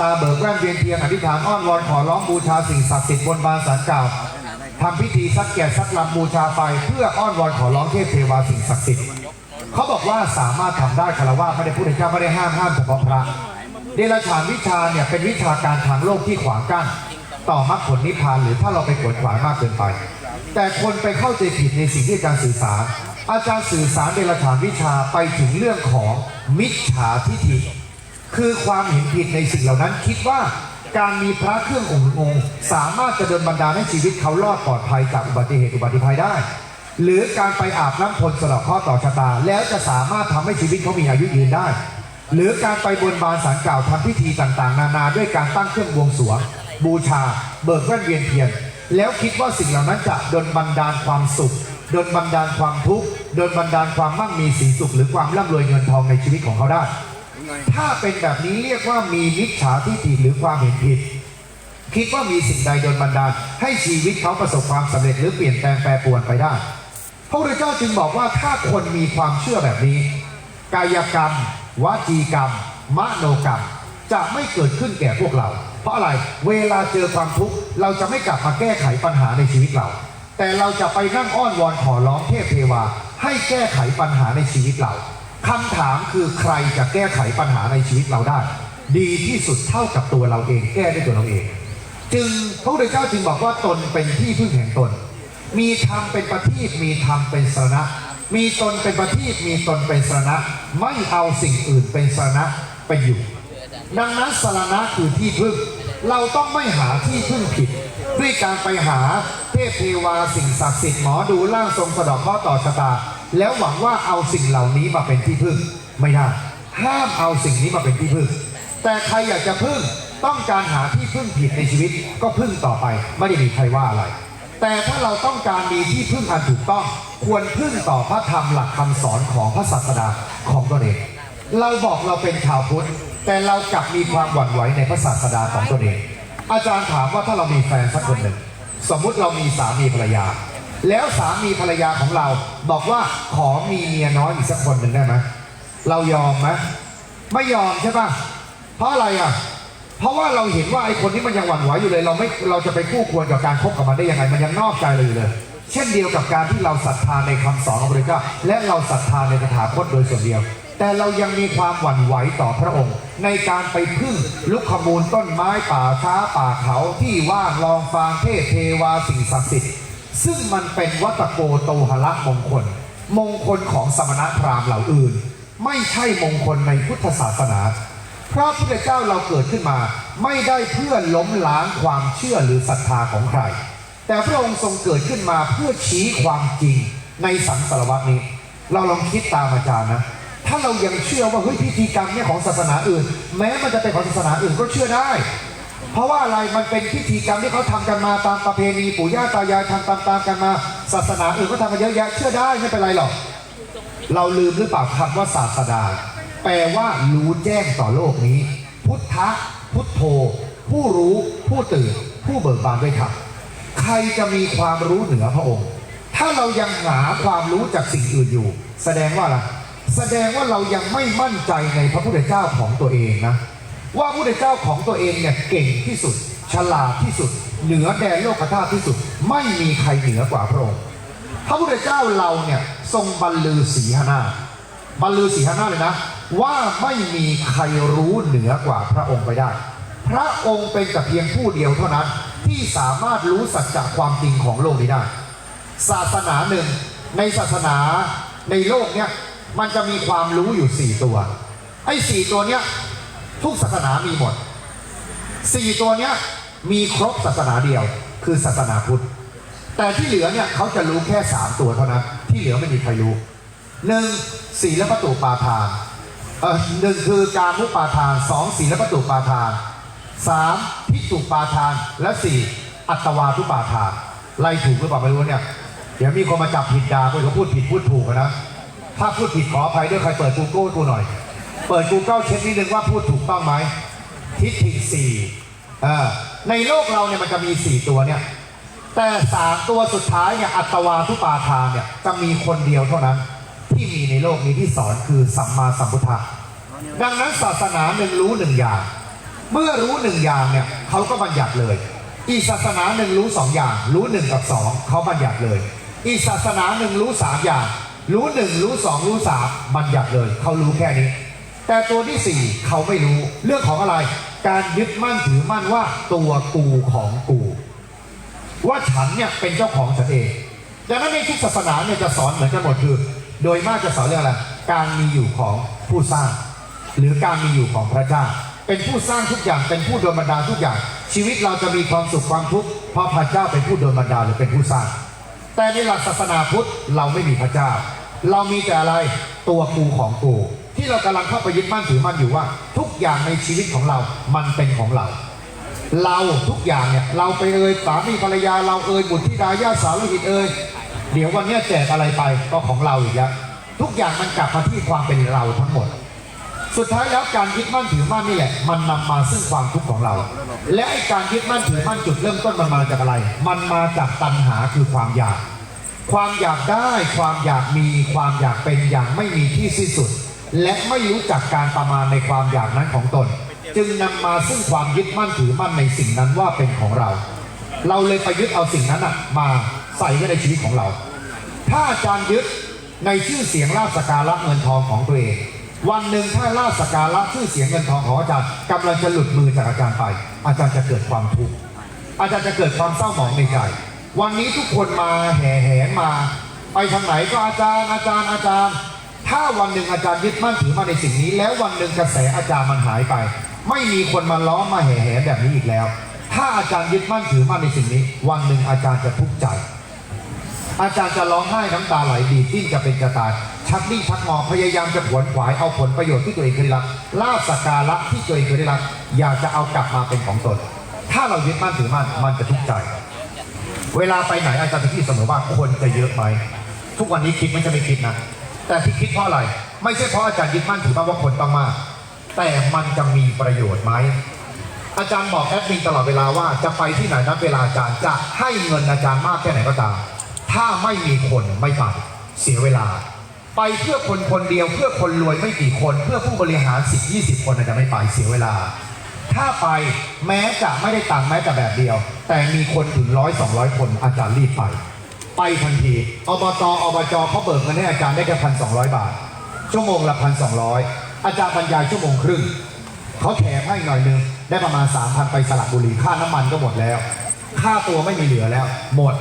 ตาเบิกแว่นเวียนเทียนอธิษฐานอ้อนวอนขอร้องบูชาสิ่งศักดิ์สิทธิ์บนบานสารกล่าวทำพิธีซักแก่ซักลำบูชาไฟเพื่ออ้อนวอนขอร้องเทพเทวาสิ่งศักดิ์สิทธิ์เขาบอกว่าสามารถทำได้คารวะไม่ได้พูดถึงเจ้าไม่ได้ห้ามห้ามเฉพาะพระ เดรัจฉานวิชาเนี่ยเป็นวิชาการทางโลกที่ขวางกั้น ต่อมรรคผลนิพพานหรือถ้าเราไปขวนขวายมากเกินไป แต่คนไปเข้าใจผิดในสิ่งที่อาจารย์สื่อสาร อาจารย์สื่อสารเดรัจฉานวิชาไปถึงเรื่องของมิจฉาทิฐิ คือความเห็นผิดในสิ่งเหล่านั้นคิดว่าการมีพระเครื่ององค์งสามารถจะเดินบันดาลให้ชีวิตเขารอดปลอดภัยจากอุบัติเหตุอุบัติภัยได้ หรือการไปอาบน้ำพลสะเดข้อต่อชะตา แล้วจะสามารถทำให้ชีวิตเขามีอายุยืนได้ หรือการไปบนบานสารกล่าวทำพิธีต่างๆ นานาด้วยการตั้งเครื่องบวงสรวง บูชา เบิกแว่นเวียนเทียน แล้วคิดว่าสิ่งเหล่านั้นจะดลบันดาลความสุขดลบันดาลความทุกข์ดลบันดาลความมั่งมีสีสุขหรือความร่ำรวยเงินทองในชีวิตของเขาได้ ถ้าเป็นแบบนี้เรียกว่ามีมิจฉาทิฏฐิหรือความเห็นผิด คิดว่ามีสิ่งใดโดนบันดาล ให้ชีวิตเขาประสบความสำเร็จหรือเปลี่ยนแปลงแปรปรวนไปได้ พระพุทธเจ้าจึงบอกว่าถ้าคนมีความเชื่อแบบนี้ กายกรรม วจีกรรม มโนกรรม จะไม่เกิดขึ้นแก่พวกเรา เพราะอะไรเวลาเจอความทุกข์เราจะไม่กลับมาแก้ไขปัญหาในชีวิตเรา แต่เราจะไปนั่งอ้อนวอนขอร้องเทพเทวาให้แก้ไขปัญหาในชีวิตเรา คำถามคือใครจะแก้ไขปัญหาในชีวิตเราได้ ดีที่สุดเท่ากับตัวเราเอง แก้ด้วยตัวเราเอง จึงพระพุทธเจ้าจึงบอกว่าตนเป็นที่พึ่งแห่งตน มีธรรมเป็นประทีปมีธรรมเป็นสรณะมีตนเป็นประทีปมีตนเป็นสรณะไม่เอาสิ่งอื่นเป็นสรณะไปอยู่ ดังนั้นสรณะคือที่พึ่ง เราต้องไม่หาที่พึ่งผิด ด้วยการไปหาเทพเทวาสิ่งศักดิ์สิทธิ์หมอดูร่างทรงสะดอกข้อต่อชะตา แล้วหวังว่าเอาสิ่งเหล่านี้มาเป็นที่พึ่งไม่ได้ห้ามเอาสิ่งนี้มาเป็นที่พึ่ง แต่ใครอยากจะพึ่งต้องการหาที่พึ่งผิดในชีวิตก็พึ่งต่อไปไม่ได้มีใครว่าอะไร แต่ถ้าเราต้องการมีที่พึ่งอันถูกต้อง ควรพึ่งต่อพระธรรมหลักคำสอนของพระศาสดาของตนเองเราบอกเราเป็นชาวพุทธแต่เรากลับมีความหวั่นไหวในพระศาสดาของตนเอง อาจารย์ถามว่าถ้าเรามีแฟนสักคนหนึ่ง สมมุติเรามีสามีภรรยา แล้วสามีภรรยาของเรา บอกว่าขอมีเมียน้อยอีกสักคนหนึ่งได้ไหมเรายอมไหมไม่ยอมใช่ปะเพราะอะไรอะ เพราะว่าเราเห็นว่าไอ้คนนี้มันยังหวั่นไหวอยู่เลย เราไม่เราจะไปคู่ควรกับการคบกับมันได้ยังไง มันยังนอกใจเราอยู่เลย เช่นเดียวกับการที่เราศรัทธาในคำสอนของพระเจ้าและเราศรัทธาในตถาคตโดยส่วนเดียว แต่เรายังมีความหวั่นไหวต่อพระองค์ ในการไปพึ่งลุกขมูลต้นไม้ป่าช้าป่าเขาที่ว่างลองฟางเทพเทวาสิ่งศักดิ์สิทธิ์ ซึ่งมันเป็นวัตโกโตหละมงคล มงคลของสมณพราหมณ์เหล่าอื่น ไม่ใช่มงคลในพุทธศาสนา พระพุทธเจ้าเราเกิดขึ้นมา ไม่ได้เพื่อล้มล้างความเชื่อหรือศรัทธาของใคร แต่พระองค์ทรงเกิดขึ้นมาเพื่อชี้ความจริงในสังสารวัตนี้ เราลองคิดตามอาจารย์นะถ้าเรายังเชื่อว่าเฮ้ยพิธีกรรมเนี่ยของศาสนาอื่น แม้มันจะเป็นของศาสนาอื่นก็เชื่อได้ เพราะว่าอะไรมันเป็นพิธีกรรมที่เขาทำกันมาตามประเพณีปู่ย่าตายายทำตามๆกันมา ศาสนาอื่นก็ทำกันเยอะแยะเชื่อได้ไม่เป็นไรหรอก เราลืมหรือเปล่าคำว่าศาสดา แปลว่ารู้แจ้งต่อโลกนี้ พุทธะพุทโธ ผู้รู้ผู้ตื่น ผู้เบิกบานด้วยธรรมใครจะมีความรู้เหนือพระองค์ ถ้าเรายังหาความรู้จากสิ่งอื่นอยู่ แสดงว่าอะไรแสดงว่าเรายังไม่มั่นใจในพระพุทธเจ้าของตัวเองนะ ว่าพระพุทธเจ้าของตัวเองเนี่ยเก่งที่สุด ฉลาดที่สุด เหนือแดนโลกธาตุที่สุด ไม่มีใครเหนือกว่าพระองค์พระพุทธเจ้าเราเนี่ยทรงบรรลือสีหนาบรรลือสีหนาเลยนะ ว่าไม่มีใครรู้เหนือกว่าพระองค์ไปได้ พระองค์เป็นแต่เพียงผู้เดียวเท่านั้นที่สามารถรู้สัจจะความจริงของโลกนี้ได้ ศาสนาหนึ่งในศาสนาในโลกเนี่ยมันจะมีความรู้อยู่สี่ตัวไอ้สี่ตัวเนี้ย ทุกศาสนามีหมดสี่ตัวเนี้ยมีครบศาสนาเดียว คือศาสนาพุทธ แต่ที่เหลือเนี่ยเขาจะรู้แค่สามตัวเท่านั้น ที่เหลือไม่มีใครรู้หนึ่งศีลประตูปาทานเออหนึ่งคือการมุปาทานสองศีลประตูปาทานสามพิจุปาทานและสี่อัตวาทุปาทานไล่ถูกหรือเปล่าไม่รู้เนี่ยเดี๋ยวมีคนมาจับผิดดาคนเขาพูดผิดพูดถูกนะถ้าพูดผิดขออภัยด้วยใครเปิด Google กูหน่อย เปิด Google เช็คนิดนึงว่าพูดถูกต้องไหมทิฏฐิสี่ในโลกเราเนี่ยมันจะมีสี่ตัวเนี่ย แต่สามตัวสุดท้ายเนี่ยอัตวาทุปาทานเนี่ยจะมีคนเดียวเท่านั้น ที่มีในโลกนี้ที่สอนคือสัมมาสัมพุทธะดังนั้นศาสนาหนึ่งรู้หนึ่งอย่าง เมื่อรู้หนึ่งอย่างเนี่ยเขาก็บัญญัติเลย อีศาสนาหนึ่งรู้สองอย่าง รู้หนึ่งกับสองเขาบัญญัติเลย อีศาสนาหนึ่งรู้สามอย่าง รู้หนึ่งรู้สองรู้สามบัญญัติเลย เขารู้แค่นี้ แต่ตัวที่สี่เขาไม่รู้เรื่องของอะไร การยึดมั่นถือมั่นว่าตัวกูของกู ว่าฉันเนี่ยเป็นเจ้าของฉันเองดังนั้นในทุกศาสนาเนี่ยจะสอนเหมือนกันหมดคือ โดยมากจะสอนเรื่องอะไรการมีอยู่ของผู้สร้าง หรือการมีอยู่ของพระเจ้า เป็นผู้สร้างทุกอย่างเป็นผู้โดนบันดาลทุกอย่าง ชีวิตเราจะมีความสุขความทุกข์เพราะพระเจ้าเป็นผู้โดนบันดาลหรือเป็นผู้สร้าง แต่ในหลักศาสนาพุทธเราไม่มีพระเจ้า เรามีแต่อะไรตัวกูของกู ที่เรากำลังเข้าไปยึดมั่นถือมั่นอยู่ว่า ทุกอย่างในชีวิตของเรา มันเป็นของเรา เราทุกอย่างเนี่ยเราไปเอ่ยสามีภรรยาเราเอ่ยบุตรธิดาญาติสาวลูกอิดเอ่ยเดี๋ยววันนี้แจกอะไรไปก็ของเราอีกแล้วทุกอย่างมันกลับมาที่ความเป็นเราทั้งหมด สุดท้ายแล้วการยึดมั่นถือมั่นนี่แหละ มันนำมาซึ่งความทุกข์ของเรา และไอ้การยึดมั่นถือมั่นจุดเริ่มต้นมันมาจากอะไร มันมาจากตัณหาคือความอยาก ความอยากได้ ความอยากมี ความอยากเป็นอย่างไม่มีที่สิ้นสุด และไม่รู้จักการประมาณในความอยากนั้นของตน จึงนำมาซึ่งความยึดมั่นถือมั่นในสิ่งนั้นว่าเป็นของเรา เราเลยไปยึดเอาสิ่งนั้นมาใส่ไว้ในชีวิตของเรา ถ้าอาจารย์ยึดในชื่อเสียงลาบสการะเงินทองของตัวเองวันหนึ่งถ้าลาบสกการะชื่อเสียงเงินทองของอาจารย์กำลังจะหลุดมือจากอาจารย์ไป อาจารย์จะเกิดความทุกข์อาจารย์จะเกิดความเศร้าหมองในใจ วันนี้ทุกคนมาแห่แหนมา ไปทางไหนก็อาจารย์อาจารย์อาจารย์ ถ้าวันหนึ่งอาจารย์ยึดมั่นถือมาในสิ่งนี้ แล้ววันหนึ่งกระแสอาจารย์มันหายไป ไม่มีคนมาล้อมมาแห่แหนแบบนี้อีกแล้ว ถ้าอาจารย์ยึดมั่นถือมั่นในสิ่งนี้ วันหนึ่งอาจารย์จะทุกข์ใจ อาจารย์จะร้องไห้น้ำตาไหลดีดิ้นจะเป็นจะตายชักดิ้นชักงอพยายามจะขวนขวายเอาผลประโยชน์ที่ตัวเองเคยรับลาบสการะที่ตัวเองเคยได้รับอยากจะเอากลับมาเป็นของตน ถ้าเรายึดมั่นถือมั่นมันจะทุกข์ใจ เวลาไปไหนอาจารย์จะคิดเสมอว่าคนจะเยอะไหมทุกวันนี้คิดไม่ใช่ไม่คิดนะ แต่ที่คิดเพราะอะไร ไม่ใช่เพราะอาจารย์ยึดมั่นถือมั่นว่าคนต้องมาก แต่มันจะมีประโยชน์ไหม อาจารย์บอกแอดมินตลอดเวลาว่าจะไปที่ไหนนับเวลาอาจารย์จะให้เงินอาจารย์มากแค่ไหนก็ตาม ถ้าไม่มีคนไม่ไปเสียเวลา ไปเพื่อคนคนเดียว เพื่อคนรวยไม่กี่คน เพื่อผู้บริหารสิบยี่สิบคนอาจจะไม่ไปเสียเวลา ถ้าไปแม้จะไม่ได้ตังค์แม้แต่แบบเดียว แต่มีคนถึงร้อยสองร้อยคนอาจารย์รีบไป ไปทันทีอบตอบจเขาเบิกเงินให้อาจารย์ได้แค่พันสองร้อยบาท ชั่วโมงละพันสองร้อยอาจารย์บรรยายชั่วโมงครึ่งเขาแถมให้หน่อยนึงได้ประมาณ3,000ไปสระบุรีค่าน้ำมันก็หมดแล้ว ค่าตัวไม่มีเหลือแล้ว หมด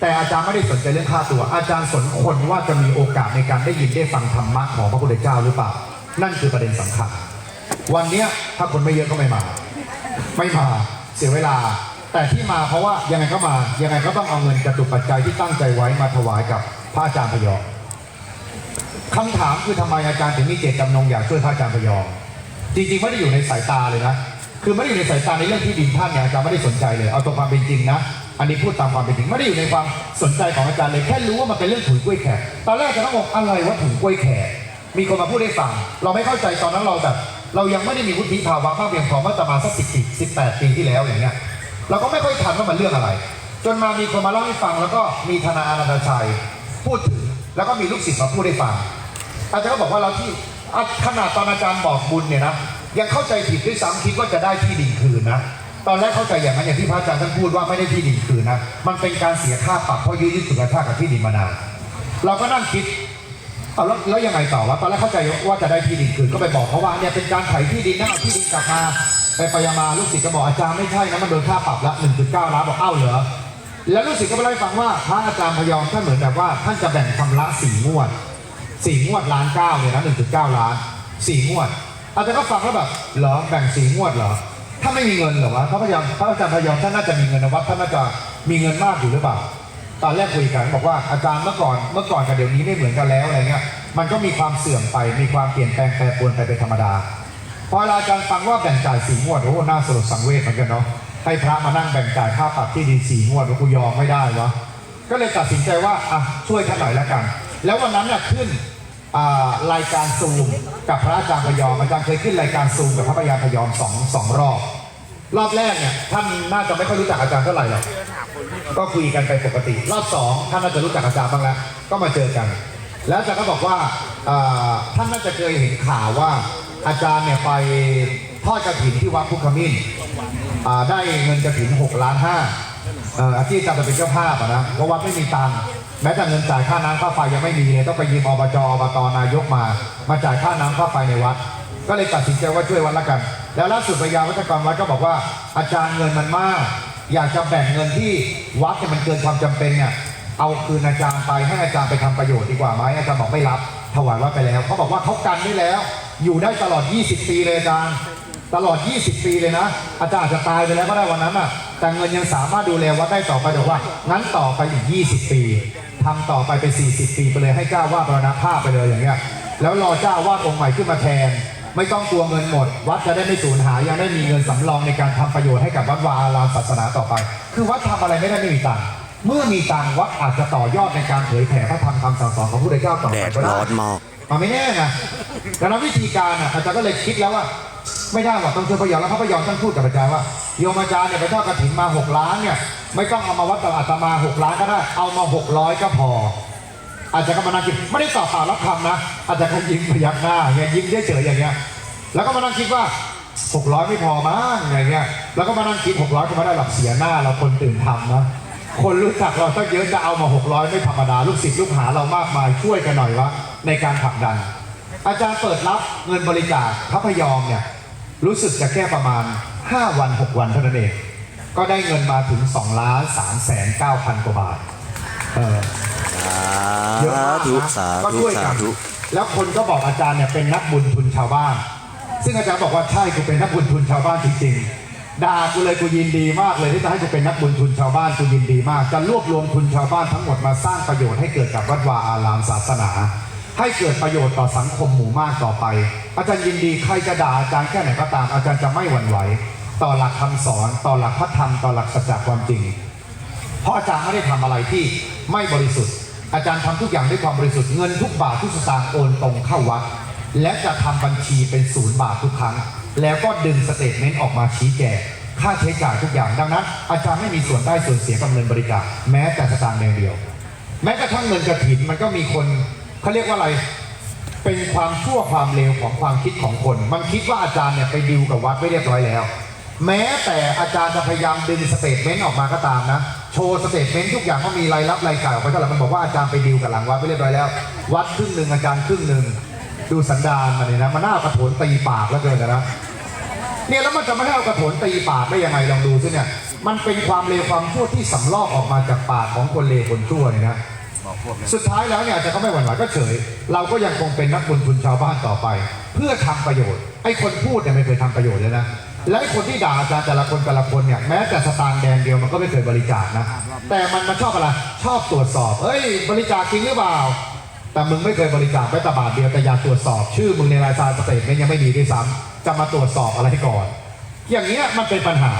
แต่อาจารย์ไม่ได้สนใจเรื่องค่าตัว อาจารย์สนคนว่าจะมีโอกาสในการได้ยินได้ฟังธรรมะของพระพุทธเจ้าหรือเปล่า นั่นคือประเด็นสำคัญ วันเนี้ถ้าคนไม่เยอะก็ไม่มา ไม่มาเสียเวลา แต่ที่มาเพราะว่ายังไงก็มา ยังไงก็ต้องเอาเงินกระตุกปัจจัยที่ตั้งใจไว้มาถวายกับพระอาจารย์พยอมคำถามคือทำไมอาจารย์ถึงมีเจตจำนงอยากช่วยพระอาจารย์พยอมจริงๆไม่ได้อยู่ในสายตาเลยนะ คือไม่ได้อยู่ในสายตาในเรื่องที่ดินท่านเนี่ยอาจารย์ไม่ได้สนใจเลย เอาตรงความเป็นจริงนะ อันนี้พูดตามความเป็นจริง ไม่ได้อยู่ในความสนใจของอาจารย์เลย แค่รู้ว่ามันเป็นเรื่องถุงกล้วยแขก ตอนแรกจารย์ก็บอกอะไรว่าถุงกล้วยแขก มีคนมาพูดให้ฟัง เราไม่เข้าใจตอนนั้นเราแบบ เรายังไม่ได้มีวุฒิภาวะมากเพียงพอเมื่อประมาณสักสิบสิบแปดปีที่แล้วอย่างเงี้ย เราก็ไม่ค่อยทันว่ามันเรื่องอะไร จนมามีคนมาเล่าให้ฟัง แล้วก็มีธนาอนันตชัยพูดถึง แล้วก็มีลูกศิษย์มาพูดให้ฟัง อาจารย์ก็บอกว่าเราที่ขนาดตอนอาจารย์บอกบุญเนี่ยนะยังเข้าใจผิดด้วยซ้ำคิดว่าจะได้ที่ดินคืนนะตอนแรกเข้าใจอย่างนั้นอย่างที่พระอาจารย์ท่านพูดว่าไม่ได้ที่ดินคืนนะ มันเป็นการเสียค่าปรับเพราะยืดยึดสุขภาพกับที่ดินมานาน เราก็นั่งคิด เอาแล้วแล้วยังไงต่อวะตอนแรกเข้าใจว่าจะได้ที่ดินคืนก็ไปบอกเขาว่าเนี่ยเป็นการไถที่ดินนะเอาที่ดินกลับมาไปไปมาลูกศิษย์ก็บอกอาจารย์ไม่ใช่นะมันโดนค่าปรับละ1.9ล้านบอกเอ้าเหรอแล้วลูกศิษย์ก็ไปเล่าให้ฟังว่าพระอาจารย์พยอมท่านเหมือนแบบว่าท่านจะแบ่งชำระสี่งวดสี่งวดล้านเก้าเนี่ยนะหนึ่งจุดเก้าล้านสี่งวดอาจารย์ก็ฟังแล้วแบบเหรอแบ่งสี่งวดเหรอถ้าไม่มีเงินเหรอวะพระพยอมพระอาจารย์พยอมท่านน่าจะมีเงินนะวัดท่านน่าจะมีเงินมากอยู่หรือเปล่า ตอนแรกคุยกันบอกว่าอาจารย์เมื่อก่อนเมื่อก่อนกับเดี๋ยวนี้ไม่เหมือนกันแล้วอะไรเงี้ยมันก็มีความเสื่อมไปมีความเปลี่ยนแปลงแปรปรวนไปเป็นธรรมดาพออาจารย์ฟังว่าแบ่งจ่ายสี่งวดโอ้หน่าสลดสังเวชเหมือนกันเนาะให้พระมานั่งแบ่งจ่ายค่าปรับที่ดินสี่งวดว่ากูยอมไม่ได้วะก็เลยตัดสินใจว่าอะช่วยท่านหน่อยแล้วกัน แล้ววันนั้นน่ะขึ้นรายการซูมกับพระอาจารย์พยอมอาจารย์เคยขึ้นรายการซูมกับพระพยาพยอมสองสองรอบ รอบแรกเนี่ยท่านน่าจะไม่ค่อยรู้จักอาจารย์เท่าไหร่หรอกก็คุยกันไปปกติ รอบสองท่านน่าจะรู้จักอาจารย์บ้างแล้ว ก็มาเจอกัน แล้วอาจารย์ก็บอกว่าท่านน่าจะเคยเห็นข่าวว่าอาจารย์เนี่ยไปทอดกระถินที่วัดพุทธมิ้นอ่าได้เงินกระถิน6ล้านห้าอ่ออาชีพจะเป็นเจ้าภาพอะนะเพราะวัดไม่มีตังค์แม้แต่เงินจ่ายค่าน้ำค่าไฟยังไม่มีเลยต้องไปยืมอบจอบตนายกมา มาจ่ายค่าน้ำค่าไฟในวัด ก็เลยตัดสินใจว่าช่วยวัดละกัน แล้วล่าสุดพยาวัจกรวัดก็บอกว่า อาจารย์เงินมันมาก อยากจะแบ่งเงินที่วัดเนี่ยมันเกินความจำเป็นเนี่ยเอาคืนอาจารย์ไปให้อาจารย์ไปทำประโยชน์ดีกว่าไหมอาจารย์บอกไม่รับถวายวัดไปแล้วเขาบอกว่าเขากันได้แล้ว อยู่ได้ตลอด 20 ปีเลยอาจารย์ตลอด 20 ปีเลยนะ อาจารย์จะตายไปแล้วก็ได้วันนั้นน่ะ แต่เงินยังสามารถดูแลวัดได้ต่อไปแต่ว่า งั้นต่อไปอีก 20 ปีทำต่อไปเป็น 40 ปีไปเลยให้เจ้าวาดบรณภาพไปเลยอย่างเงี้ย แล้วรอเจ้าวาดองค์ใหม่ขึ้นมาแทน ไม่ต้องกลัวเงินหมด วัดจะได้ไม่สูญหายยังได้มีเงินสำรองในการทำประโยชน์ให้กับวัดวาอารามศาสนาต่อไป คือวัดทำอะไรไม่ได้ไม่มีตังค์เมื่อมีตังค์วัดอาจจะต่อยอดในการเผยแผ่พระธรรมคำสั่งสอนของพระพุทธเจ้าต่อแดไปดก็ได้ร้อนมากมันไม่แน่นะดังนั้นวิธีการอะอาจารย์ก็เลยคิดแล้วว่า ไม่ได้หรอกต้องช่วยพระยอมแล้วพระพยอมท่านพูดกับอาจารย์ว่าโยมอาจารย์เนี่ยไปทอดกระถินมา6ล้านเนี่ยไม่ต้องเอามาวัดกับอาตมา6ล้านก็ได้เอามา600ก็พอ อาจจะก็มานั่งคิดไม่ได้ตอบปากรับคำนะ อาจจะก็ยิ้มพยักหน้าเงี้ยยิ้มเฉยๆอย่างเงี้ยแล้วก็มานั่งคิดว่า 600 ไม่พอมั้งอย่างเงี้ยแล้วก็มานั่งคิด 600 ก็ไม่ได้หรอกเสียหน้าเราคนตื่นทำนะคนรู้จักเราตั้งเยอะจะเอามา 600 ไม่ธรรมดาลูกศิษย์ลูกหาเรามากมายช่วยกันหน่อยวะในการผลักดัน อาจารย์เปิดรับเงินบริจาคพระพยอมเนี่ยรู้สึกจะแค่ประมาณ 5 วัน 6 วันเท่านั้นเองก็ได้เงินมาถึง2ล้าน3แสน9พันกว่าบาทเออ เยอะสามากธุนะสาก็ธุช่วยสากันธุแล้วคนก็บอกอาจารย์เนี่ยเป็นนักบุญทุนชาวบ้าน ซึ่งอาจารย์บอกว่าใช่กูเป็นนักบุญทุนชาวบ้านจริงๆด่ากูเลยกูยินดีมากเลยที่จะให้กูเป็นนักบุญทุนชาวบ้านกูยินดีมาก จะรวบรวมทุนชาวบ้านทั้งหมดมาสร้างประโยชน์ให้เกิดกับวัดวาอารามศาสนา ให้เกิดประโยชน์ต่อสังคมหมู่มากต่อไป อาจารย์ยินดีใครจะด่าอาจารย์แค่ไหนก็ตามอาจารย์จะไม่หวั่นไหว ต่อหลักคำสอน ต่อหลักพระธรรมต่อหลักสัจจะความจริง เพราะอาจารย์ไม่ได้ทำอะไรที่ไม่บริสุทธิ์ อาจารย์ทำทุกอย่างด้วยความบริสุทธิ์เงินทุกบาททุกสตางค์โอนตรงเข้าวัด และจะทำบัญชีเป็นศูนย์บาททุกครั้ง แล้วก็ดึงสเตทเมนต์ออกมาชี้แจงค่าใช้จ่ายทุกอย่างดังนั้น อาจารย์ไม่มีส่วนได้ส่วนเสียกับเงินบริจาคแม้แต่สตางค์แดงเดียว แม้กระทั่งเงินกระถินมันก็มีคนเขาเรียกว่าอะไรเป็นความชั่วความเลวของความคิดของคน มันคิดว่าอาจารย์เนี่ยไปดิวกับวัดไว้เรียบร้อยแล้ว แม้แต่อาจารย์จะพยายามดึงสเตทเมนต์ออกมาก็ตามนะ โชว์สเตทเมนต์ทุกอย่างก็มีรายรับรายจ่ายออกไปเท่าไหร่มันบอกว่าอาจารย์ไปดิวกับหลังวัดไปเรียบร้อยแล้ว วัดครึ่งหนึ่งอาจารย์ครึ่งหนึ่งดูสันดานมันเนี่ยนะมันน่ากระโถนตีปากแล้วเกินนะเนี่ยแล้วมันจะไม่ให้เอากระโถนตีปากได้ยังไงลองดูสิเนี่ยมันเป็นความเลวความชั่วที่สำลอกออกมาจากปากของคนเลวคนชั่วเนี่ยนะสุดท้ายแล้วเนี่ยอาจจะเขาไม่หวั่นไหวก็เฉย เราก็ยังคงเป็นนักบุญทุนชาวบ้านต่อไป เพื่อทำประโยชน์ไอ้คนพูดเนี่ยไม่เคยทำประโยชน์เลยนะ และคนที่ด่าอาจารย์แต่ละคนแต่ละคนเนี่ยแม้แต่สตางค์แดงเดียวมันก็ไม่เคยบริจาคนะ แต่มันมาชอบอะไรชอบตรวจสอบ เอ้ย บริจาคจริงหรือเปล่า แต่มึงไม่เคยบริจาคแม้แต่บาทเดียวแต่อยากตรวจสอบ ชื่อมึงในรายการสเตทเมนยังไม่มีด้วยซ้ำจะมาตรวจสอบอะไรก่อน อย่างเงี้ยมันเป็นปัญหา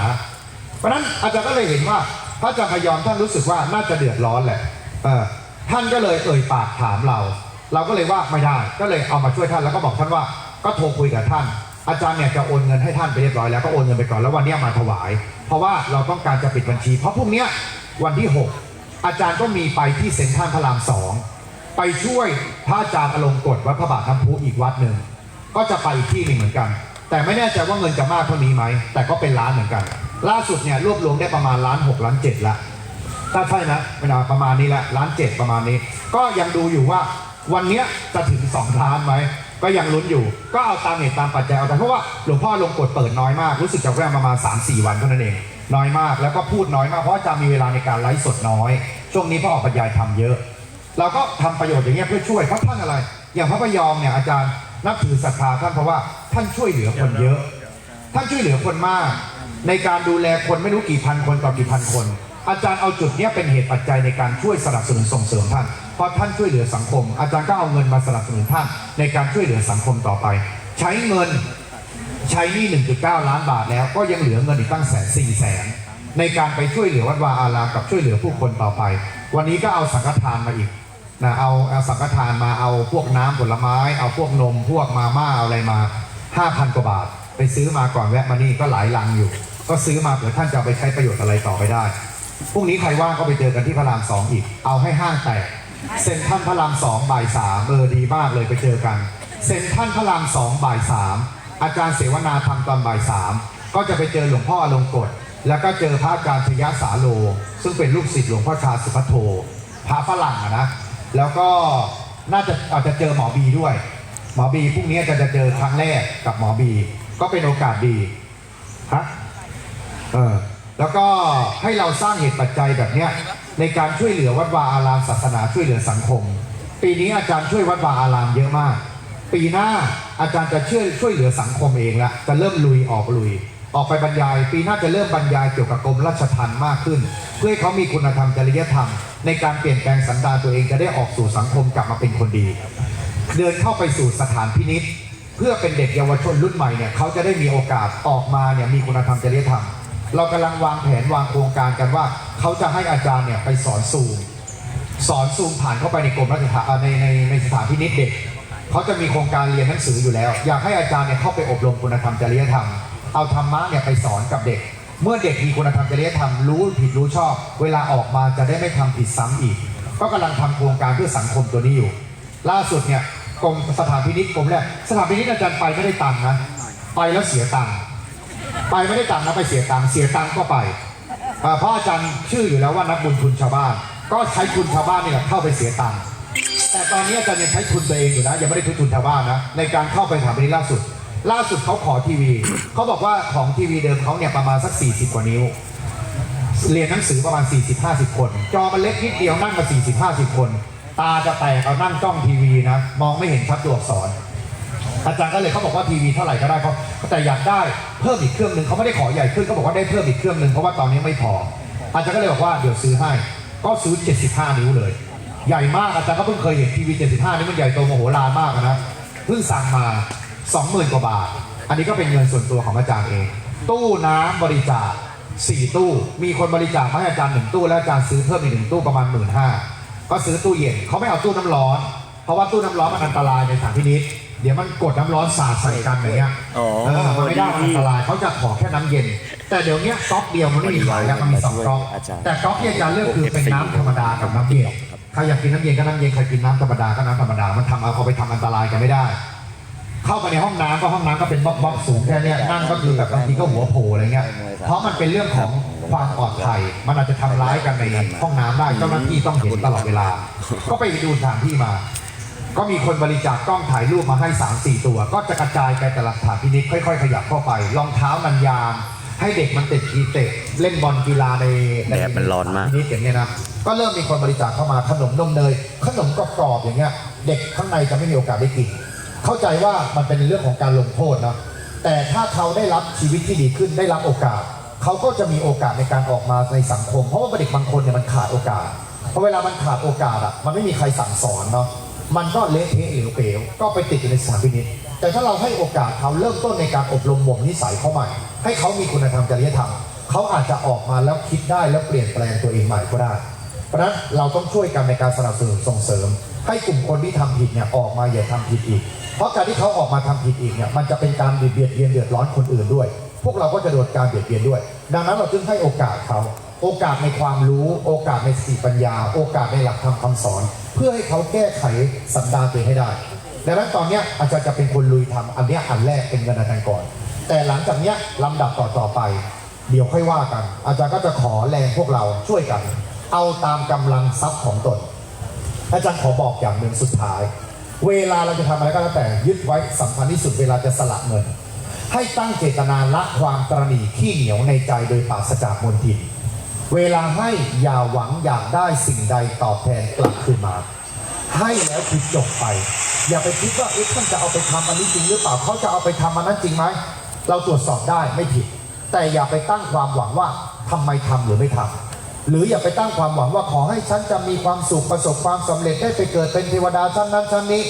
เพราะฉะนั้นอาจารย์ก็เลยเห็นว่าพระอาจารย์พยอมท่านรู้สึกว่าน่าจะเดือดร้อนแหละเออท่านก็เลยเอ่ยปากถามเรา เราก็เลยว่าไม่ได้ก็เลยเอามาช่วยท่านแล้วก็บอกท่านว่าก็โทรคุยกับท่าน อาจารย์เนี่ยจะโอนเงินให้ท่านไปเรียบร้อยแล้วก็โอนเงินไปก่อนแล้ววันนี้มาถวาย เพราะว่าเราต้องการจะปิดบัญชี เพราะพรุ่งนี้วันที่ 6 อาจารย์ก็มีไปที่เซ็นทรัลพระรามสองไปช่วยพระอาจารย์อลงกฎวัดพระบาทน้ำพุอีกวัดหนึ่งก็จะไปอีกที่หนึ่งเหมือนกัน แต่ไม่แน่ใจว่าเงินจะมากเท่านี้ไหมแต่ก็เป็นล้านเหมือนกัน ล่าสุดเนี่ยรวบรวมได้ประมาณล้านหกล้านเจ็ดละถ้าใช่นะไม่นาประมาณนี้แหละล้านเจ็ดประมาณนี้ ก็ยังดูอยู่ว่าวันนี้จะถึงสองล้านไหม ก็ยังลุ้นอยู่ ก็เอาตามเหตุตามปัจจัยเอาแต่เพราะว่าหลวงพ่อลงกฎเปิดน้อยมาก รู้สึกจะแค่ประมาณ3าสี่วันเท่านั้นเอง น้อยมาก แล้วก็พูดน้อยมาก เพราะจะมีเวลาในการไลฟ์สดน้อย ช่วงนี้พระออกบรรยายทำเยอะ เราก็ทำประโยชน์อย่างเงี้ยเพื่อช่วยเพราะท่านอะไร อย่างพระพยอมเนี่ยอาจารย์นับถือศรัทธาท่านเพราะว่าท่านช่วยเหลือคนเยอะ ท่านช่วยเหลือคนมาก ในการดูแลคนไม่รู้กี่พันคนต่อกี่พันคน อาจารย์เอาจุดเนี้ยเป็นเหตุปัจจัยในการช่วยสนับสนุนส่งเสริมท่าน เพราะท่านช่วยเหลือสังคม อาจารย์ก็เอาเงินมาสนับสนุนท่านในการช่วยเหลือสังคมต่อไป ใช้เงินใช้หนี้ 1.9 ล้านบาทแล้วก็ยังเหลือเงินอีกตั้งแสนสี่แสนในการไปช่วยเหลือวัดวาอารามกับช่วยเหลือผู้คนต่อไป วันนี้ก็เอาสังฆทานมาอีกนะเอาเอาสังฆทานมาเอาพวกน้ำผลไม้ เอาพวกนมพวกมาม่าอะไรมา5,000กว่าบาท ไปซื้อมาก่อนแวะมานี่ก็หลายลังอยู่ ก็ซื้อมาเผื่อท่านจะเอาไปใช้ประโยชน์อะไรต่อไปได้พรุ่งนี้ใครว่างก็ไปเจอกันที่พระรามสองอีก เอาให้ห้างแตก เซ็นทรัลพระรามสองบ่ายสามเออดีมากเลยไปเจอกัน เซ็นทรัลพระรามสองบ่ายสามอาจารย์เสวนาธรรมตอนบ่ายสามก็จะไปเจอหลวงพ่ออลงกฎแล้วก็เจอพระอาจารย์ชยสาโล ซึ่งเป็นลูกศิษย์หลวงพ่อชาสุพัทโทพระฝรั่งอะนะแล้วก็น่าจะอาจจะเจอหมอบีด้วย หมอบีพรุ่งนี้อาจารย์จะเจอครั้งแรกกับหมอบี ก็เป็นโอกาสดีฮะเออแล้วก็ให้เราสร้างเหตุปัจจัยแบบเนี้ย ในการช่วยเหลือวัดวาอารามศาสนาช่วยเหลือสังคม ปีนี้อาจารย์ช่วยวัดวาอารามเยอะมาก ปีหน้าอาจารย์จะช่วยช่วยเหลือสังคมเองละจะเริ่มลุยออกลุย ออกไปบรรยาย ปีหน้าจะเริ่มบรรยายเกี่ยวกับกรมราชทัณฑ์มากขึ้น เพื่อให้เขามีคุณธรรมจริยธรรม ในการเปลี่ยนแปลงสันดานตัวเองจะได้ออกสู่สังคมกลับมาเป็นคนดี เดินเข้าไปสู่สถานพินิษเพื่อเป็นเด็กเยาวชนรุ่นใหม่เนี่ยเขาจะได้มีโอกาสออกมาเนี่ยมีคุณธรรมจริยธรรม เรากำลังวางแผนวางโครงการกันว่า เขาจะให้อาจารย์เนี่ยไปสอนซูมสอนซูมผ่านเข้าไปในกรมราชทัณฑ์เอ่อในในในสถานพินิษเด็กเขาจะมีโครงการเรียนหนังสืออยู่แล้ว อยากให้อาจารย์เนี่ยเข้าไปอบรมคุณธรรมจริยธรรม เอาธรรมะเนี่ยไปสอนกับเด็ก เมื่อเด็กมีคุณธรรมจริยธรรมรู้ผิดรู้ชอบ เวลาออกมาจะได้ไม่ทำผิดซ้ำอีก ก็กำลังทำโครงการเพื่อสังคมตัวนี้อยู่ ล่าสุดเนี่ยกรมสถานพินิษกรมแรกสถานพินิษอาจารย์ไปไม่ได้ตังค์นะไปแล้วเสียตังค์ ไปไม่ได้ตังค์นะไปเสียตังค์เสียตังค์ก็ไปอ่าเพราะอาจารย์ชื่ออยู่แล้วว่านักบุญทุนชาวบ้าน ก็ใช้ทุนชาวบ้านนี่แหละเข้าไปเสียตังค์แต่ตอนนี้อาจารย์ยังใช้ทุนตัวเองอยู่นะยังไม่ได้ใช้ทุนชาวบ้านนะในการเข้าไปถามนี้ล่าสุด ล่าสุดเขาขอทีวีเขาบอกว่าของทีวีเดิมเขาเนี่ยประมาณสัก 40 กว่านิ้ว เรียนหนังสือประมาณ 40-50 คน จอมันเล็กนิดเดียวนั่งมา40-50 คน ตาจะแตกเอานั่งจ้องทีวีนะ มองไม่เห็นชัดตัวอักษร อาจารย์ก็เลยเขาบอกว่าทีวีเท่าไหร่ก็ได้เพราแต่อยากได้เพิ่มอีกเครื่องหนึ่งเขาไม่ได้ขอใหญ่ขึ้นเขาบอกว่าได้เพิ่มอีกเครื่องหนึ่งเพราะว่าตอนนี้ไม่พอ อาจารย์ก็เลยบอกว่าเดี๋ยวซื้อให้ ก็ซื้อ 75 นิ้วเลย ใหญ่มากอาจารย์ก็เพิ่งเคยเห็นทีวี 75 นิ้วมันใหญ่โตมโหฬารมากนะเพิ่งสั่งมา 20,000กว่าบาท อันนี้ก็เป็นเงินส่วนตัวของอาจารย์เอง ตู้น้ำบริจาคสี่ตู้ มีคนบริจาคให้อาจารย์หนึ่งตู้ และอาจารย์ซื้อเพิ่มอีกหนึ่งตู้ประมาณหมื่นห้าก็ซื้อตู้เย็นเขาไม่เอาตู้น้ำร้อน เพราะว่าตู้น้ำร้อนมันอันตรายในสถานพินิษ เดี๋ยวมันกดน้ำร้อนสาดใส่กันอย่างเงี้ยอ๋อ เออมันไม่ได้มันอันตรายเขาจะขอแค่น้ำเย็น แต่เดี๋ยวเนี้ยก๊อกเดียวมันไม่มีขายแล้วมันมีสองก๊อกอาจารย์แต่ก๊อกที่อาจารย์เลือกคือเป็นน้ำธรรมดากับน้ำเย็นใครอยากกินน้ำเย็นก็น้ำเย็นใครกินน้ำธรรมดาก็น้ำธรรมดามันทำเอาเขาไปทำอันตรายกันไม่ได้ เข้าไปในห้องน้ำก็ห้องน้ำก็เป็นบล็อกบล็อกสูงแค่เนี้ยนั่งก็คือแบบบางทีก็หัวโผล่อะไรเงี้ยเพราะมันเป็นเรื่องของความปลอดภัยมันอาจจะทำร้ายกันในห้องน้ำได้เจ้าหน้าที่ต้องเห็นตลอดเวลา ก็ไปดูสถานที่มา ก็มีคนบริจาคกล้องถ่ายรูปมาให้3 4ตัว ก็จะกระจายไปแต่ละสถานพินิจค่อยๆ ขยับเข้าไปรองเท้านันยางให้เด็กมันติดกีเตะเล่นบอลกีฬาในในแดดมันร้อนมากพินิจอย่างเงี้ยนะก็เริ่มมีคนบริจาคเข้ามาขนมนมเนยขนมกรอบๆอย่างเงี้ย เด็กข้างในจะไม่มีโอกาสได้กิน เข้าใจว่ามันเป็นเรื่องของการลงโทษเนาะแต่ถ้าเขาได้รับชีวิตที่ดีขึ้นได้รับโอกาส เขาก็จะมีโอกาสในการออกมาในสังคม เพราะว่าเด็กบางคนเนี่ยมันขาดโอกาสเพราะเวลามันขาดโอกาสอะมันไม่มีใครสั่งสอนเนาะ มันก็เละเทะเหลวเปลวก็ไปติดอยู่ในสถานพินิจแต่ถ้าเราให้โอกาสเขาเริ่มต้นในการอบรมบ่มนิสัยเขาใหม่ ให้เขามีคุณธรรมจริยธรรมเขาอาจจะออกมาแล้วคิดได้แล้วเปลี่ยนแปลงตัวเองใหม่ก็ได้ เพราะนั้นเราต้องช่วยกันในการสนับสนุนส่งเสริม ให้กลุ่มคนที่ทำผิดเนี่ยออกมาอย่าทำผิดอีก เพราะการที่เขาออกมาทำผิดอีกเนี่ยมันจะเป็นการเบียดเบียนเบียนเดือดร้อนคนอื่นด้วย พวกเราก็จะโดนการเบียดเบียนด้วย ดังนั้นเราจึงให้โอกาสเขา โอกาสในความรู้ โอกาสในสติปัญญา โอกาสในหลักธรรมคำสอน เพื่อให้เขาแก้ไขสันดานตัวให้ได้ดังนั้นตอนนี้อาจารย์จะเป็นคนลุยทำอันนี้อันแรกเป็นเงินอาจารย์ก่อน แต่หลังจากนี้ลำดับต่อต่อๆไป เดี๋ยวค่อยว่ากัน อาจารย์ก็จะขอแรงพวกเราช่วยกัน เอาตามกำลังทรัพย์ของตน อาจารย์ขอบอกอย่างหนึ่งสุดท้าย เวลาเราจะทำอะไรก็แล้วแต่ยึดไว้สำคัญที่สุดเวลาจะสละเงิน ให้ตั้งเจตนาละความตรณีขี้เหนียวในใจโดยปราศจากมนทิน เวลาให้อย่าหวังอยากได้สิ่งใดตอบแทนกลับคืนมา ให้แล้วคือจบไป อย่าไปคิดว่าเอ๊ะท่านจะเอาไปทำอันนี้จริงหรือเปล่าเขาจะเอาไปทำอันนั้นจริงไหมเราตรวจสอบได้ไม่ผิด แต่อย่าไปตั้งความหวังว่าทำไมทำหรือไม่ทำหรืออย่าไปตั้งความหวังว่าขอให้ฉันจะมีความสุขประสบความสำเร็จได้ไปเกิดเป็นเทวดาชั้นนั้นชั้นนี้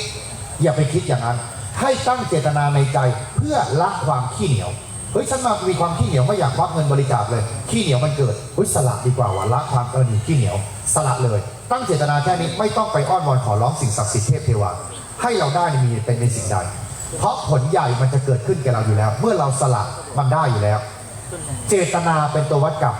อย่าไปคิดอย่างนั้น ให้ตั้งเจตนาในใจเพื่อละความขี้เหนียว เฮ้ยฉันมามีความขี้เหนียวไม่อยากควักเงินบริจาคเลยขี้เหนียวมันเกิดเฮ้ยสละดีกว่าว่าละความกรณีขี้เหนียว สละเลย ตั้งเจตนาแค่นี้ไม่ต้องไปอ้อนวอนขอร้องสิ่งศักดิ์สิทธิ์เทพเทวาให้เราได้มีเป็นในสิ่งใด เพราะผลใหญ่มันจะเกิดขึ้นแก่เราอยู่แล้ว เมื่อเราสละมันได้อยู่แล้ว เจตนาเป็นตัววัดกรรม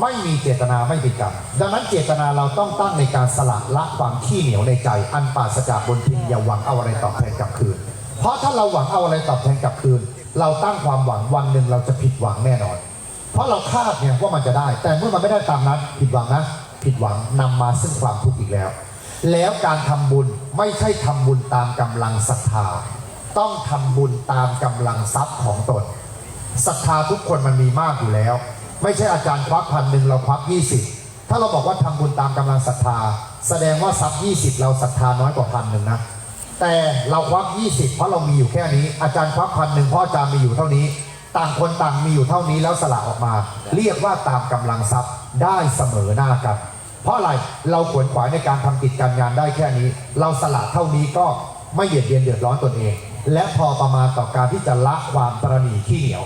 ไม่มีเจตนาไม่เป็นกรรมดังนั้นเจตนาเราต้องตั้งในการสละละความขี้เหนียวในใจ อันปราศจากบนทินอย่าหวังเอาอะไรตอบแทนกลับคืน เพราะถ้าเราหวังเอาอะไรตอบแทนกลับคืน เราตั้งความหวังวันหนึ่งเราจะผิดหวังแน่นอน เพราะเราคาดเนี่ยว่ามันจะได้ แต่เมื่อมันไม่ได้ตามนั้นผิดหวังนะ ผิดหวังนำมาซึ่งความทุกข์อีกแล้ว แล้วการทำบุญไม่ใช่ทำบุญตามกำลังศรัทธา ต้องทำบุญตามกำลังทรัพย์ของตนศรัทธาทุกคนมันมีมากอยู่แล้ว ไม่ใช่อาจารย์ควักพันหนึ่งเราควักยี่สิบถ้าเราบอกว่าทำบุญตามกำลังศรัทธา แสดงว่าทรัพย์ยี่สิบเราศรัทธาน้อยกว่าพันหนึ่งนะ แต่เราควักยี่สิบเพราะเรามีอยู่แค่นี้ อาจารย์ควักพันหนึ่งเพราะอาจารย์มีอยู่เท่านี้ ต่างคนต่างมีอยู่เท่านี้แล้วสละออกมา เรียกว่าตามกำลังทรัพย์ได้เสมอหน้ากัน เพราะอะไรเราขวนขวายในการทำกิจการงานได้แค่นี้ เราสละเท่านี้ก็ไม่เบียดเบียนเดือดร้อนตนเอง และพอประมาณต่อการที่จะละความตระณีที่เหนียว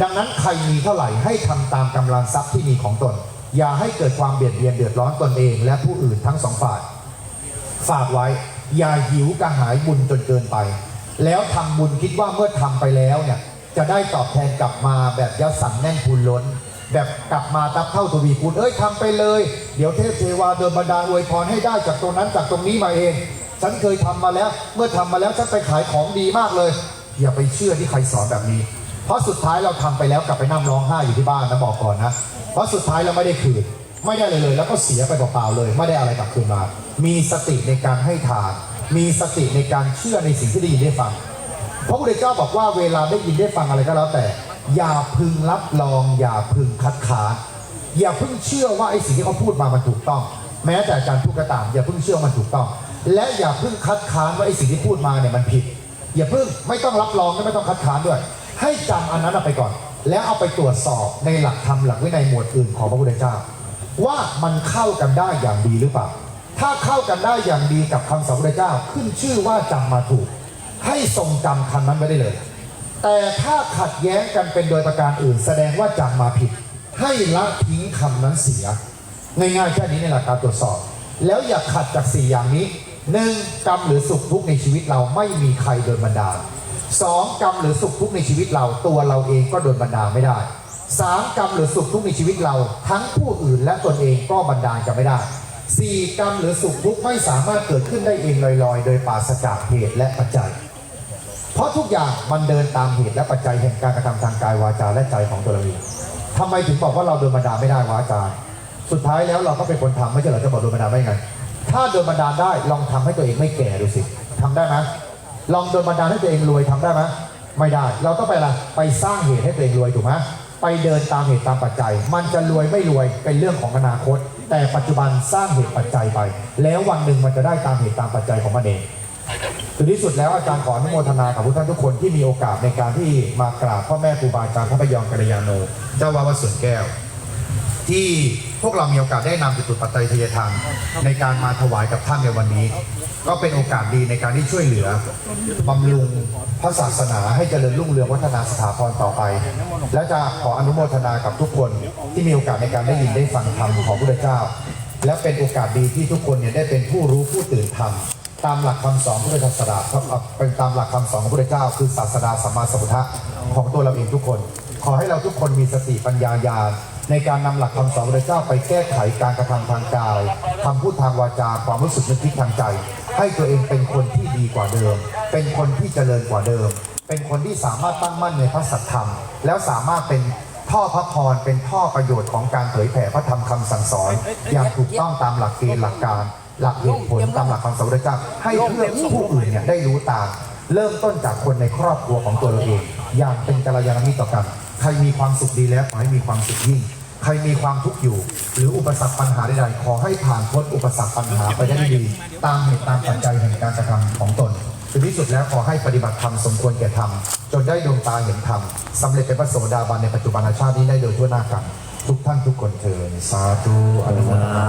ดังนั้นใครมีเท่าไหร่ให้ทำตามกำลังทรัพย์ที่มีของตน อย่าให้เกิดความเบียดเบียนเดือดร้อนตนเอง และผู้อื่นทั้งสองฝ่ายฝากไว้ อย่าหิวกระหายบุญจนเกินไป แล้วทำบุญคิดว่าเมื่อทำไปแล้วเนี่ยจะได้ตอบแทนกลับมาแบบยัดสันแน่นพูนล้น แบบกลับมาตับเท่าทวีคูณเอ้ยทำไปเลย เดี๋ยวเทพเทวาเดินบันดาลอวยพรให้ได้จากตรงนั้นจากตรงนี้มาเอง ฉันเคยทำมาแล้ว เมื่อทำมาแล้วฉันไปขายของดีมากเลย อย่าไปเชื่อที่ใครสอนแบบนี้ เพราะสุดท้ายเราทำไปแล้วกลับไปนั่งร้องไห้อยู่ที่บ้านนะบอกก่อนนะ เพราะสุดท้ายเราไม่ได้คืน ไม่ได้เลยเลย แล้วก็เสียไปเปล่าๆเลย ไม่ได้อะไรกลับคืนมา มีสติในการให้ทาน มีสติในการเชื่อในสิ่งที่ได้ยินได้ฟังพระพุทธเจ้าบอกว่าเวลาได้ยินได้ฟังอะไรก็แล้วแต่ อย่าพึงรับรอง อย่าพึงคัดค้านอย่าเพิ่งเชื่อว่าไอ้สิ่งที่เขาพูดมามันถูกต้อง แม้แต่อาจารย์พูดก็ตาม อย่าเพิ่งเชื่อมันถูกต้อง และอย่าเพิ่งคัดค้านว่าไอ้สิ่งที่พูดมาเนี่ยมันผิด อย่าเพิ่งไม่ต้องรับรองและไม่ต้องคัดค้านด้วย ให้จำอันนั้นไปก่อน แล้วเอาไปตรวจสอบในหลักธรรมหลักวินัยหมวดอื่นของพระพุทธเจ้า ว่ามันเข้ากันได้อย่างดีหรือเปล่า ถ้าเข้ากันได้อย่างดีกับคำสอนพระพุทธเจ้าขึ้นชื่อว่าจำมาถูก ให้ทรงจำคำนั้นไว้ได้เลย แต่ถ้าขัดแย้งกันเป็นโดยประการอื่น แสดงว่าจำมาผิด ให้ละทิ้งคำนั้นเสีย ง่ายๆแค่นี้ในหลักการตรวจสอบ แล้วอย่าขัดจากสี่อย่างนี้หนึ่งกรรมหรือสุขทุกข์ในชีวิตเราไม่มีใครโดนบันดาลสองกรรมหรือสุขทุกข์ในชีวิตเราตัวเราเองก็โดนบันดาลไม่ได้ สามกรรมหรือสุขทุกข์ในชีวิตเรา ทั้งผู้อื่นและตนเองก็บันดาลกันไม่ได้สี่กรรมหรือสุขทุกข์ไม่สามารถเกิดขึ้นได้เองลอยๆ โดยปราศจากเหตุและปัจจัย เพราะทุกอย่างมันเดินตามเหตุและปัจจัยแห่งการกระทำทางกายวาจาและใจของตัวเราเองทำไมถึงบอกว่าเราโดนบันดาลไม่ได้วาจาสุดท้ายแล้วเราก็เป็นคนทำไม่ใช่เหรอจะบอกโดนบันดาลได้ไง ถ้าโดนบันดาลได้ลองทำให้ตัวเองไม่แก่ดูสิทำได้ไหมลองโดนบันดาลให้ตัวเองรวยทำได้ไหมไม่ได้ เราต้องไปอะไรไปสร้างเหตุให้ตัวเองรวยถูกไหม ไปเดินตามเหตุตามปัจจัย มันจะรวยไม่รวยเป็นเรื่องของอนาคต แต่ปัจจุบันสร้างเหตุปัจจัยไป แล้ววันหนึ่งมันจะได้ตามเหตุตามปัจจัยของมันเองถึงที่สุดแล้วอาจารย์ขออนุโมทนากับทุกท่านทุกคนที่มีโอกาสในการที่มากราบพ่อแม่ครูบาอาจารย์พระพยอมกัลยาโนเจ้าวาวัดสวนแก้ว ที่พวกเรามีโอกาสได้นำจตุปัจจัยทยธรรมในการมาถวายกับท่านในวันนี้ ก็เป็นโอกาสดีในการที่ช่วยเหลือบำรุงพระศาสนาให้เจริญรุ่งเรืองวัฒนาสถาพรต่อไป และจะขออนุโมทนากับทุกคนที่มีโอกาสในการได้ยินได้ฟังธรรมของพระพุทธเจ้า และเป็นโอกาสดีที่ทุกคนเนี่ยได้เป็นผู้รู้ผู้ตื่นธรรมตามหลักคำสอนพระพุทธศาสนาเป็นตามหลักคำสอนของพระพุทธเจ้า คือศาสดาสัมมาสัมพุทธะของตัวเราเองทุกคน ขอให้เราทุกคนมีสติปัญญาญาณ ในการนำหลักคำสอนพระพุทธเจ้าไปแก้ไขการกระทำทางกายคำพูดทางวาจาความรู้สึกนึกคิดทางใจ ให้ตัวเองเป็นคนที่ดีกว่าเดิม เป็นคนที่เจริญกว่าเดิม เป็นคนที่สามารถตั้งมั่นในพระสัทธรรม แล้วสามารถเป็นท่อพระพรเป็นท่อประโยชน์ของการเผยแผ่พระธรรมคำสั่งสอน อย่างถูกต้องตามหลักเกณฑ์หลักการ หลักเหตุผลตามหลักคำสอนพระเจ้าให้เพื่อนผู้อื่นเนี่ยได้รู้ตามเริ่มต้นจากคนในครอบครัวของตัวเราเอง อย่างเป็นกัลยาณมิตรต่อกัน ครมีความสุขดีแล้วขอให้มีความสุขยิ่ง ใครมีความทุกข์อยู่ หรืออุปสรรคปัญหาใดๆขอให้ผ่านพ้นอุปสรรคปัญหาไปได้ดี ตามเหตุตามปัจจัยแห่งการกระทำของตนถึงที่สุดแล้วขอให้ปฏิบัติธรรมสมควรแก่ธรรมจนได้ดวงตาเห็นธรรมสำเร็จเป็นพระโสดาบันในปัจจุบันชาตินี้ได้โดยทั่วหน้ากันทุกท่านทุกคนเถิดสาธุอนุโมทนา